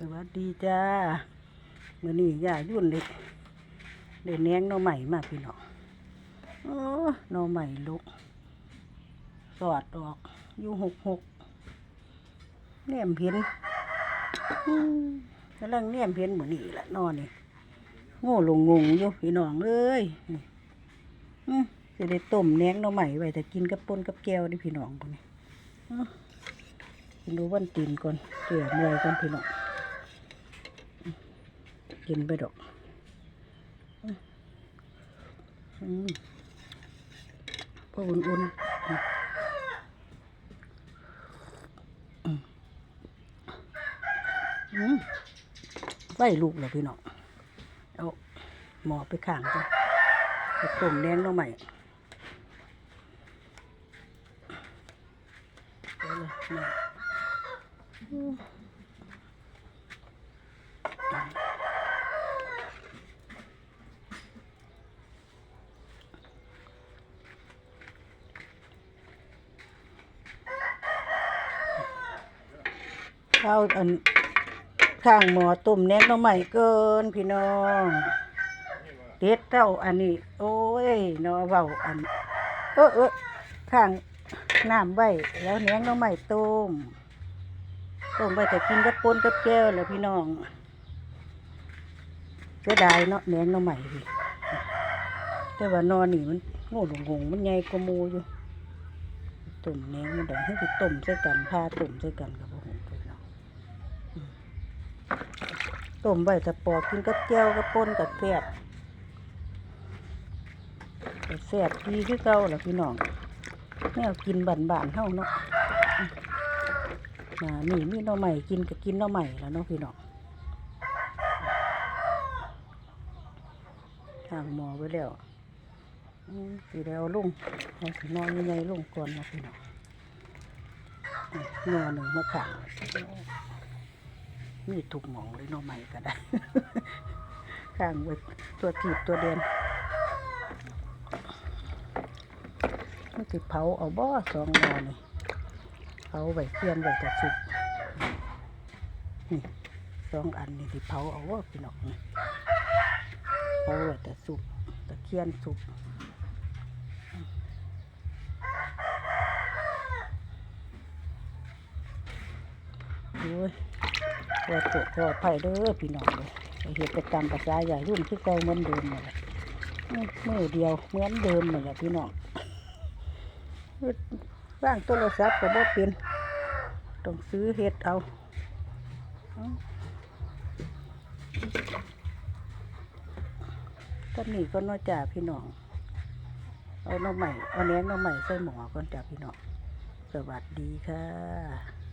สวัสดีจ้ามื่อนี้ย่ายุ่นเด็กเด็กแนงน่อใหม่มาพี่น้องโอ้น่อใหม่ลุกสอดออกอยู่หกหกแนมเห็นอืมกำลังแนมเห็นหมือนี่แหละนอนนี่โง่ลงงงอยู่พี่น้องเอ้ยจะได้ต้มแหนงน่อใหม่ไว้แต่กินกับปนกับแก้วนี่พี่น้องคนนี้อื้อกินดูวันตีนก่อนเกี่ยเมื่อยก่อนพี่น้อง กินไปดอกอืมอุ่นๆอืมอืมอืมไฟลูกแล้วพี่น้องเอาหมอไปข้างกันไปต้มแดงหน้องใหม่เอาเลย ข้าวอันข้างหมอต้มแนงน้องใหม่เกินพี่น้องเด็ดเท่าอันนี้ โอ้ยนาะเว้าอันเออเออข้างน้ำไว้แล้วแนงน้องใหม่ต้มต้มไว้แต่กินกับปนกับแก้วแล้วพี่น้องเสียดายเนาะแนงน้องใหม่พี่แต่ว่านอนนี่มันง่หลงหงมันใหญ่กว่ามูอยู่ต้มแนงมันได้ให้ไปต้มใส่กันพาต้มใส่กันกับพวกผมพี่น้องอืม ต้มไว้แต่ปอกกินกับแก้วกับป่นกับแซ่บก็แซ่บดีคือเก่าล่ะพี่น้องแนวกินบ้านๆเฮาเนาะอืมอ่านี่มีหน่อใหม่กินก็กินหน่อใหม่แล้วเนาะพี่น้องทางหมอไว้แล้วอืมสีแล้วลุงเอาสีนอนยังไงลุงก่อนนะพี่น้องเนื้อหนึ่งมะขา มมีถูกหมองเลยน้อใหม่ก็ได้ ข้างไว้ตัวถีบตัวเดนมันสิเผาเอาบ่อสองหนอนี่เผาไว้เคียนไว้แต่สุกนี่สองอันนี่สิเผาเอาว่าพี่น้องนี่เผาไว้แต่สุกต่เคียนสุกโอ้ย ขอตัวขอไผ่เด้อพี่น้องเลยเหตุประจำภาษาใหญ่รุ่นคือเก่าเหมือนเดิมนี่แหละมือเดียวเหมือนเดิมนี่แหละพี่น้องร่างโทรศัพท์ก็บ่เป็นต้องซื้อเห็ดเอาเอาตอนนี้ก็นอกจาพี่น้อง เอาหน้ำใหม่เอาแหนงหน้ำใหม่ใส่หมอก่อนจ้าพี่น้อง สวัสดีค่ะ